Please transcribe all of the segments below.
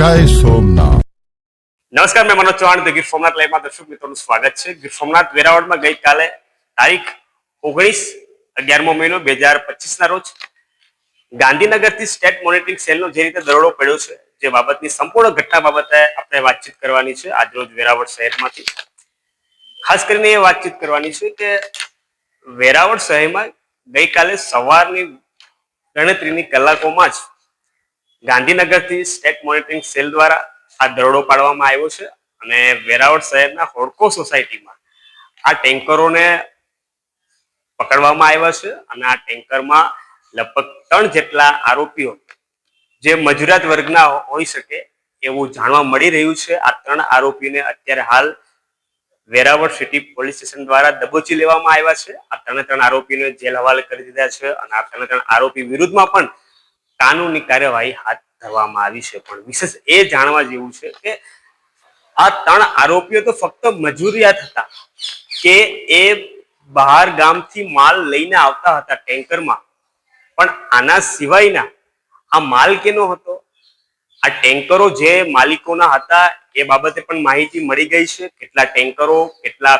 જય સોમનાથ. નમસ્કાર, મેં મનોજ ચૌહાણ ગીર સોમનાથ લાઈવમાં દર્શક મિત્રોનું સ્વાગત છે. ગીર સોમનાથ વેરાવળમાં ગઈકાલે તારીખ ઓગણીસ અગિયારમો મહિનો બે હજાર પચીસ ના રોજ ગાંધીનગરથી સ્ટેટ મોનિટરિંગ સેલનો જે રીતે દરોડો પડ્યો છે, જે બાબતની સંપૂર્ણ ઘટના બાબતે આપણે વાતચીત કરવાની છે આજરોજ વેરાવળ શહેરમાંથી. ખાસ કરીને એ વાતચીત કરવાની છે કે વેરાવળ શહેરમાં ગઈકાલે સવારની ગણતરીની કલાકોમાં જ ગાંધીનગરથી સ્ટેટ મોનિટરિંગ સેલ દ્વારા આ દરોડો પાડવામાં આવ્યો છે અને વેરાવળ શહેરના હોડકો સોસાયટીમાં આ ટેન્કરોને પકડવામાં આવ્યા છે અને આ ટેન્કરમાં લગભગ ત્રણ જેટલા આરોપીઓ જે મજૂરાત વર્ગના હોઈ શકે એવું જાણવા મળી રહ્યું છે. આ ત્રણ આરોપીને અત્યારે હાલ વેરાવળ સિટી પોલીસ સ્ટેશન દ્વારા દબોચી લેવામાં આવ્યા છે. આ ત્રણે ત્રણ આરોપીને જેલ હવાલે કરી દીધા છે અને આ ત્રણે ત્રણ આરોપી વિરુદ્ધમાં પણ કાનૂની કાર્યવાહી હાથ ધરવામાં આવી છે. પણ વિશેષ એ જાણવા જેવું છે કે આ ત્રણ આરોપીઓ તો ફક્ત મજૂરિયાત હતા કે એ બહાર ગામથી માલ લઈને આવતા હતા ટેન્કરમાં. પણ આના સિવાયના આ માલ કેનો હતો? આ ટેન્કરો જે માલિકોના હતા એ બાબતે પણ માહિતી મળી ગઈ છે. કેટલા ટેન્કરો, કેટલા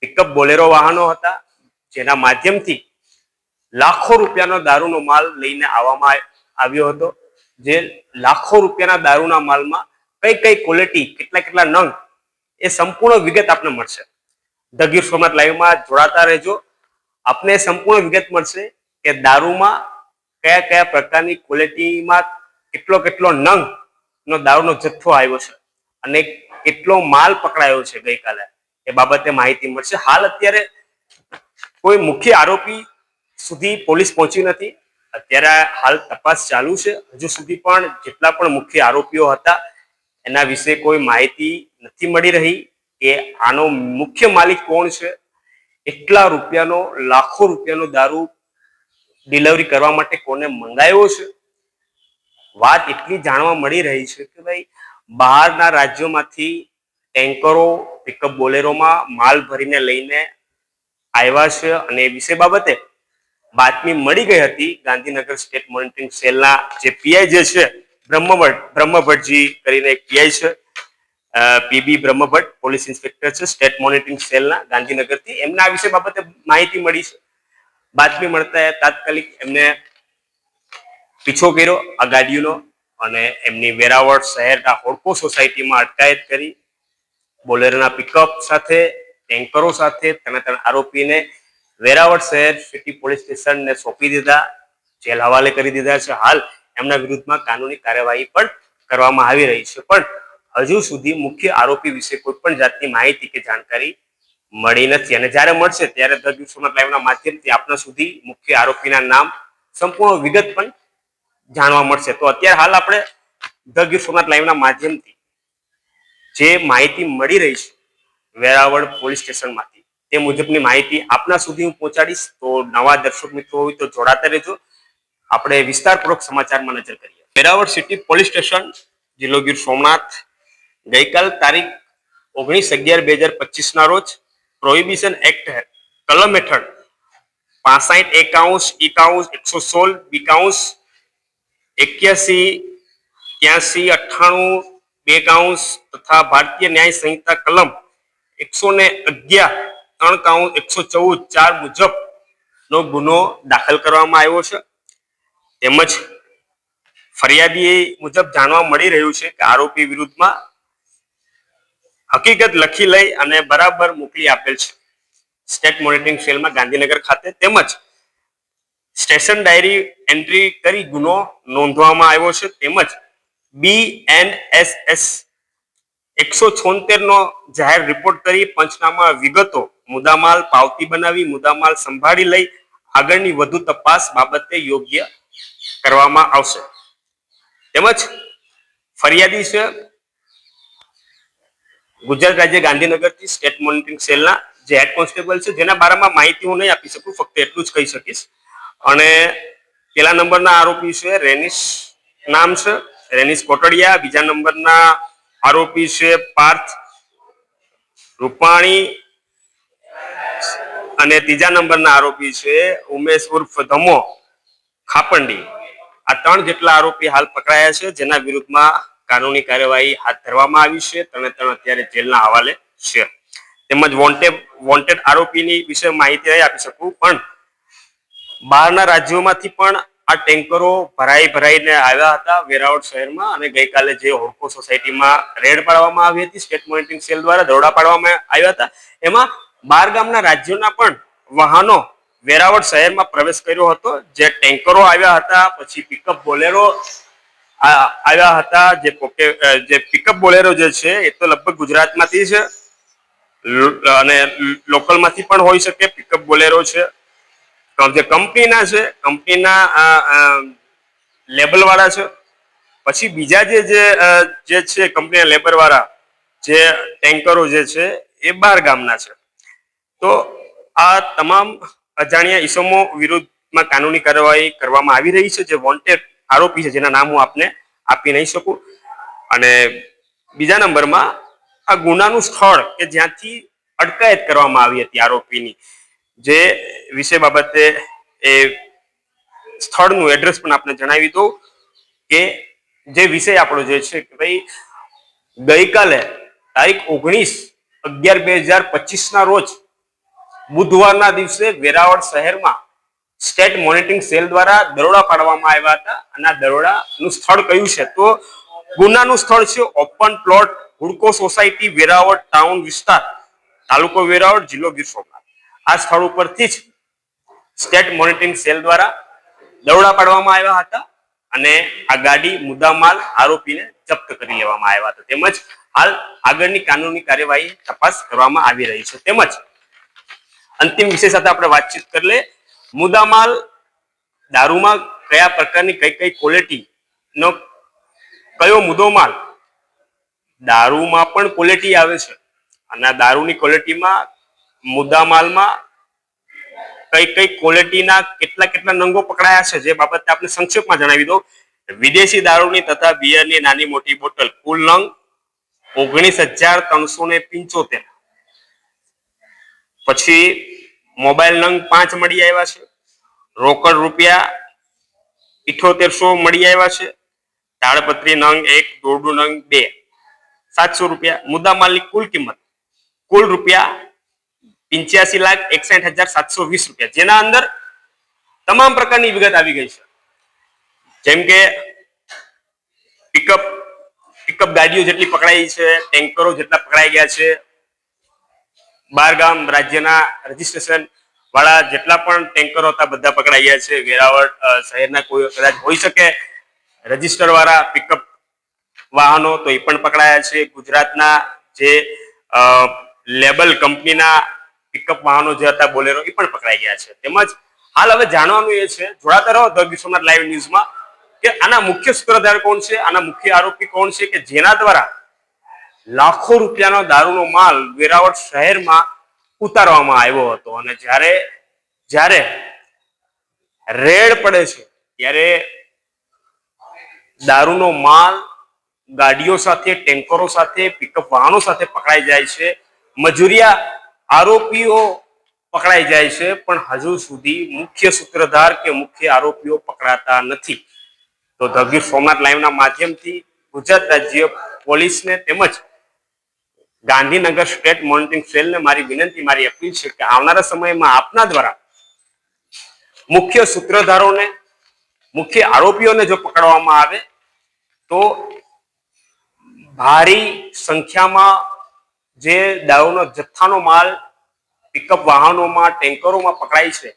પિકઅપ બોલેરો વાહનો હતા? જેના માધ્યમથી લાખો રૂપિયાનો દારૂનો માલ લઈને આવવામાં આવ્યો હતો, જે લાખો રૂપિયાના દારૂના માલમાં કઈ કઈ ક્વોલિટી કેટલા કેટલા નંગ, એ સંપૂર્ણ વિગત આપને મળશે. ધ ગીર સોમનાથ લાઈવમાં જોડાતા રહેજો. આપને સંપૂર્ણ વિગત મળશે કે દારૂમાં કયા કયા પ્રકારની ક્વોલિટીમાં કેટલો કેટલો નંગ નો દારૂનો જથ્થો આવ્યો છે અને કેટલો માલ પકડાયો છે ગઈકાલે, એ બાબતે માહિતી મળશે. હાલ અત્યારે કોઈ મુખ્ય આરોપી સુધી પોલીસ પહોંચી નથી. અત્યારે હાલ તપાસ ચાલુ છે. હજુ સુધી પણ જેટલા પણ મુખ્ય આરોપીઓ હતા, એના વિશે કોઈ માહિતી નથી મળી રહી કે આનો મુખ્ય માલિક કોણ છે. એટલા રૂપિયાનો, લાખો રૂપિયાનો દારૂ ડિલિવરી કરવા માટે કોને મંગાવ્યો છે? વાત એટલી જાણવા મળી રહી છે કે ભાઈ, બહારના રાજ્યોમાંથી ટેન્કરો પિકઅપ બોલેરોમાં માલ ભરીને લઈને આવ્યા છે અને એ વિષય બાબતે બાતમી મળી ગઈ હતી ગાંધીનગર સ્ટેટ મોનિટરિંગ સેલના જે પીઆઈ જે છે, બ્રહ્મભટ્ટ, બ્રહ્મભટ્ટજી કરીને એક પીઆઈ છે પીબી બ્રહ્મભટ્ટ, પોલીસ ઇન્સ્પેક્ટર છે, સ્ટેટ મોનિટરિંગ સેલના ગાંધીનગરથી. એમના આ વિષય બાબતે માહિતી મળી છે. બાતમી મળતા તાત્કાલિક એમને પીછો કર્યો આ ગાડીઓનો અને એમની વેરાવળ શહેરના હોડકો સોસાયટીમાં અટકાયત કરી. બોલેરોના પિકઅપ સાથે, ટેન્કરો સાથે ત્રણે ત્રણ આરોપીને વેરાવળ શહેર સિટી પોલીસ સ્ટેશનને સોંપી દીધા, જેલ હવાલે કરી દીધા છે. હાલ એમના વિરુદ્ધમાં કાનૂની કાર્યવાહી પણ કરવામાં આવી રહી છે. પણ હજુ સુધી મુખ્ય આરોપી વિશે કોઈ પણ જાતની માહિતી કે જાણકારી મળી નથી. અને જ્યારે મળશે ત્યારે ધ દિવસોના લાઈવના માધ્યમથી આપના સુધી મુખ્ય આરોપીના નામ સંપૂર્ણ વિગત પણ જાણવા મળશે. તો અત્યારે હાલ આપણે ધ ગીર સોમનાથ લાઈવના માધ્યમથી જે માહિતી મળી રહી છે વેરાવળ પોલીસ સ્ટેશનમાંથી તે મુજબની માહિતી આપના સુધી હું પહોંચાડીશ. તો નવા દર્શક મિત્રો હોય તો જોડાતા રહેજો. આપણે વિસ્તારપૂર્વક સમાચારમાં નજર કરીએ. વેરાવળ સિટી પોલીસ સ્ટેશન, જિલ્લો ગીર સોમનાથ, ગઈકાલ તારીખ ઓગણીસ અગિયાર બે હજાર પચીસના રોજ પ્રોહિબિશન એક્ટ કલમ હેઠળ પાસઠ એકાઉન્સ એકાઉન્સ, એકસો સોળ, બીકાઉન્સ, એક્યાસી, ત્યાસી, અઠ્ઠાણું બે કાઉન્સ તથા ભારતીય ન્યાય સંહિતા કલમ એકસો ને અગિયાર ત્રણ એકસો ચૌદ ચાર મુજબ નો ગુનો દાખલ કરવામાં આવ્યો છે. તેમજ ફરિયાદી મુજબ જાણવા મળી રહ્યું છે કે આરોપી વિરુદ્ધમાં હકીકત લખી લઈ અને બરાબર મોકલી આપેલ છે. સ્ટેટ મોનિટરિંગ સેલમાં ગાંધીનગર ખાતે તેમજ સ્ટેશન ડાયરી એન્ટ્રી કરી ગુનો નોંધવામાં આવ્યો છે. તેમજ બી એન એસ એસ એકસો છોતેર નો જાહેર રિપોર્ટ કરી પંચનામા વિગતો મુદ્દામાલ પાવતી બનાવી, મુદ્દામાલ સંભાળી લઈ આગળની વધુ તપાસ બાબતે યોગ્ય કરવામાં આવશે. તેમજ ફરિયાદી છે ગુજરાત રાજ્ય ગાંધીનગરથી સ્ટેટ મોનિટરિંગ સેલના જે હેડ કોન્સ્ટેબલ છે, જેના બારામાં માહિતી હું નહીં આપી શકું, ફક્ત એટલું જ કહી શકીશ. અને પેલા નંબરના આરોપી છે રેનિશ નામ છે, રેનિશ કોટડિયા. બીજા નંબરના આરોપી છે પાર્થ રૂપાણી અને ત્રીજા નંબરના આરોપી છે ઉમેશ ઉર્ફ ધમો ખાપંડી. આ ત્રણ જેટલા આરોપી હાલ પકડાયા છે, જેના વિરુદ્ધમાં કાનૂની કાર્યવાહી હાથ ધરવામાં આવી છે. ત્રણે ત્રણ અત્યારે જેલના હવાલે છે. તેમજ વોન્ટેડ વોન્ટેડ આરોપીની વિશે માહિતી આપી શકું, પણ બહારના રાજ્યોમાંથી પણ આ ટેન્કરો ભરાઈ ભરાઈને આવ્યા હતા વેરાવળ શહેરમાં અને ગઈકાલે જે હોડકો સોસાયટીમાં રેડ પાડવામાં આવી હતી, સ્ટેટ મોનિટરિંગ સેલ દ્વારા દરોડા પાડવામાં આવ્યા હતા. એમાં બાર ગામના રાજ્યોના પણ વાહનો વેરાવળ શહેરમાં પ્રવેશ કર્યો હતો. જે ટેન્કરો આવ્યા હતા, પછી પિકઅપ બોલેરો આવ્યા હતા. જે પોકે જે પિકઅપ બોલેરો જે છે, એ તો લગભગ ગુજરાતમાંથી છે. અને લોકલમાંથી પણ હોઈ શકે પિકઅપ બોલેરો છે. જે કંપનીના છે, કંપનીના લેબલવાળા છે. પછી બીજા જે જે છે કંપનીના લેબરવાળા, જે ટેન્કરો જે છે, એ બાર ગામના છે. તો આ તમામ અજાણ્યા ઈસમો વિરુદ્ધમાં કાનૂની કાર્યવાહી કરવામાં આવી રહી છે, જે વોન્ટેડ આરોપી છે, જેના નામ હું આપને આપી નહીં શકું. અને બીજા નંબરમાં આ ગુનાનું સ્થળ કે જ્યાંથી અટકાયત કરવામાં આવી હતી આરોપીની, જે વિષય બાબતે એ સ્થળનું એડ્રેસ પણ આપણે જણાવી દઉં કે જે વિષય આપણો જે છે કે ભાઈ, ગઈકાલે તારીખ ઓગણીસ અગિયાર બે હજાર પચીસના રોજ બુધવારના દિવસે વેરાવળ શહેરમાં સ્ટેટ મોનિટરિંગ સેલ દ્વારા દરોડા પાડવામાં આવ્યા હતા અને આ દરોડાનું સ્થળ કયું છે? તો ગુનાનું સ્થળ છે ઓપન પ્લોટ હુડકો સોસાયટી વેરાવળ ટાઉન વિસ્તાર, તાલુકો વેરાવળ, જિલ્લો ગીર સોમનાથ. આ સ્થળ ઉપરથી જ સ્ટેટ મોનિટરિંગ સેલ દ્વારા દરોડા પાડવામાં આવ્યા હતા અને આ ગાડી મુદ્દામાલ આરોપીને જપ્ત કરી લેવામાં આવ્યા હતા. તેમજ હાલ આગળની કાનૂની કાર્યવાહી તપાસ કરવામાં આવી રહી છે. તેમજ અંતિમ વિષય સાથે આપણે વાતચીત કરી લે મુદ્દામાલ, દારૂમાં કયા પ્રકારની કઈ કઈ ક્વોલિટી નો, કયો મુદ્દો માલ દારૂમાં પણ ક્વોલિટી આવે છે. અને આ દારૂની ક્વોલિટીમાં મુદ્દામાલમાં કઈ કઈ ક્વોલિટીના કેટલા કેટલા નંગો પકડાયા છે, જે બાબતે આપણે સંક્ષેપમાં જણાવી દઉં. વિદેશી દારૂની તથા બિયરની નાની મોટી બોટલ કુલ નંગ ઓગણીસ હજાર ત્રણસો ને પિંચોતેર. પછી મોબાઈલ નંગ પાંચ મળી આવ્યા છે. રોકડ રૂપિયા ઇઠોતેરસો મળી આવ્યા છે. તાળપત્રી નંગ એક, દોરડું નંગ બે. સાતસો રૂપિયા. મુદ્દા માલની કુલ કિંમત. કુલ રૂપિયા પિંચ્યાસી લાખ એકસઠ હજાર સાતસો વીસ રૂપિયા. જેના અંદર તમામ પ્રકારની વિગત આવી ગઈ છે. જેમ કે પિકઅપ પિકઅપ ગાડીઓ જેટલી પકડાઈ છે, ટેન્કરો જેટલા પકડાઈ ગયા છે બાર ગામ રાજ્યના રજીસ્ટ્રેશન વાળા જેટલા પણ ટેન્કરો હતા, બધા પકડાઈ ગયા છે. વેરાવળ શહેરના કોઈ કદાચ હોઈ શકે. રજિસ્ટર વાળા પિકઅપ વાહનો તો એ પણ પકડાયા છે. ગુજરાતના જે લેબલ કંપનીના પિકઅપ વાહનો જે હતા બોલેરો એ પણ પકડાઈ ગયા છે. તેમજ હાલ હવે જાણવાનું એ છે, જોડાતા રહો ધ વિશ્વનાથ લાઈવ ન્યૂઝમાં કે આના મુખ્ય સૂત્રધાર કોણ છે? આના મુખ્ય આરોપી કોણ છે? કે જેના દ્વારા લાખો રૂપિયાનો દારૂનો માલ વેરાવળ શહેરમાં ઉતારવામાં આવ્યો હતો. અને જ્યારે જ્યારે રેડ પડે છે, ત્યારે દારૂનો માલ ગાડીઓ સાથે, ટેન્કરો સાથે પિકઅપ વાહનો સાથે પકડાઈ જાય છે. મજૂરિયા આરોપીઓ પકડાઈ જાય છે, પણ હજુ સુધી મુખ્ય સૂત્રધાર કે મુખ્ય આરોપીઓ પકડાતા નથી. તો ધગીર ગીર સોમનાથ લાઈવના માધ્યમથી ગુજરાત રાજ્ય પોલીસને તેમજ ગાંધીનગર સ્ટેટ મોનિટરિંગ સેલને મારી વિનંતી, મારી અપીલ છે કે આવનારા સમયમાં આપના દ્વારા મુખ્ય સૂત્રધારોને, મુખ્ય આરોપીઓને જો પકડવામાં આવે, તો ભારી સંખ્યામાં જે દારૂનો, જથ્થાનો માલ પિકઅપ વાહનોમાં, ટેન્કરોમાં પકડાય છે,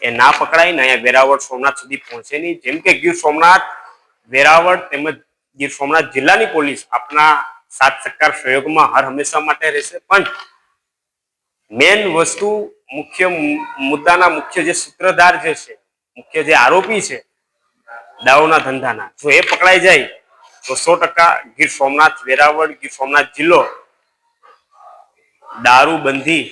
એ ના પકડાય ને અહીંયા વેરાવળ સોમનાથ સુધી પહોંચે નહીં. જેમ કે ગીર સોમનાથ, વેરાવળ તેમજ ગીર સોમનાથ જિલ્લાની પોલીસ આપના સાથ સહકાર સહયોગમાં હર હંમેશા માટે રહેશે. પણ મેન વસ્તુ મુખ્ય મુદ્દાના મુખ્ય જે સૂત્રધાર જે છે, મુખ્ય જે આરોપી છે દાવોના ધંધાના, જો એ પકડાઈ જાય, તો સો ટકા ગીર સોમનાથ, વેરાવળ, ગીર સોમનાથ જિલ્લો દારૂબંધી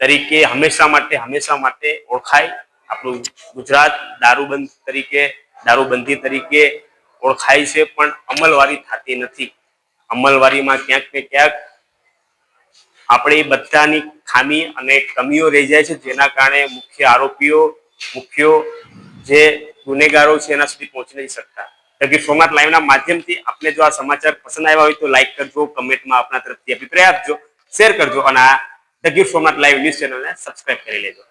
તરીકે હંમેશા માટે હંમેશા માટે ઓળખાય. આપણું ગુજરાત દારૂબંધ તરીકે, દારૂબંધી તરીકે ઓળખાય છે, પણ અમલવારી થતી નથી. અમલવારીમાં ક્યાંક ને ક્યાંક આપણે બધાની ખામી અને કમીઓ રહી જાય છે, જેના કારણે મુખ્ય આરોપીઓ, મુખ્ય જે ગુનેગારો છે એના સુધી પહોંચી નથી શકતા. ગીર સોમનાથ લાઈવના માધ્યમથી આપને જો આ સમાચાર પસંદ આવ્યા હોય તો લાઈક કરજો, કમેન્ટમાં આપના તરફથી અભિપ્રાય આપજો, શેર કરજો અને આ ગીર સોમનાથ લાઈવ ન્યૂઝ ચેનલને સબસ્ક્રાઈબ કરી લેજો.